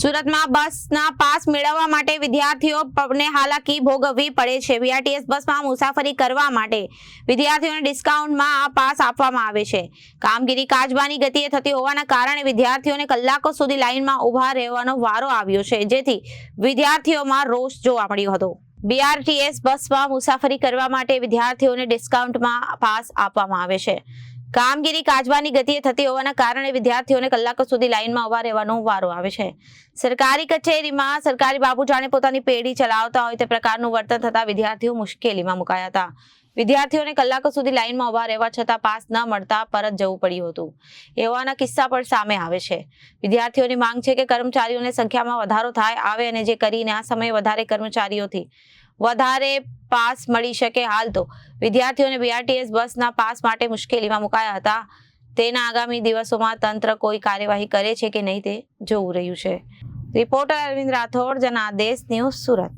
સુરતમાં બસના પાસ મેળવવા માટે વિદ્યાર્થીઓને હાલાકી ભોગવવી પડે છે. બીઆરટીએસ બસમાં મુસાફરી કરવા માટે વિદ્યાર્થીઓને ડિસ્કાઉન્ટમાં આ પાસ આપવામાં આવે છે. કામગીરી કાચબાની ગતિએ થતી હોવાના કારણે વિદ્યાર્થીઓને કલાકો સુધી લાઇનમાં ઊભા રહેવાનો વારો આવ્યો છે. જેથી વિદ્યાર્થીઓમાં રોષ જોવા મળ્યો હતો. બીઆરટીએસ બસમાં મુસાફરી કરવા માટે વિદ્યાર્થીઓને ડિસ્કાઉન્ટમાં પાસ આપવામાં આવે છે. કામગીરી કાજવાની ગતિએ થતી હોવાના કારણે વિદ્યાર્થીઓને કલાકો સુધી લાઇનમાં ઊભા રહેવાનો વારો આવે છે. સરકારી કચેરીમાં સરકારી બાબુ જાણે પોતાની પેઢી ચલાવતા હોય તે પ્રકારનું વર્તન થતા વિદ્યાર્થીઓ મુશ્કેલીમાં મુકાયા હતા. વિદ્યાર્થીઓને કલાકો સુધી લાઇનમાં ઊભા રહેવા છતાં પાસ ન મળતા પરત જવું પડ્યું હતું. એવાના કિસ્સા પણ સામે આવે છે. વિદ્યાર્થીઓની માંગ છે કે કર્મચારીઓની સંખ્યામાં વધારો થાય, આવે અને જે કરીને આ સમયે વધારે કર્મચારીઓથી વધારે પાસ મળી શકે હાલ તો. વિદ્યાર્થીઓને બીઆરટીએસ બસના પાસ માટે મુશ્કેલીમાં મુકાયા હતા. તેના આગામી દિવસોમાં તંત્ર કોઈ કાર્યવાહી કરે છે કે નહીં તે જોવું રહ્યું છે. Reporter Arvind Rathod, Janadesh news Surat.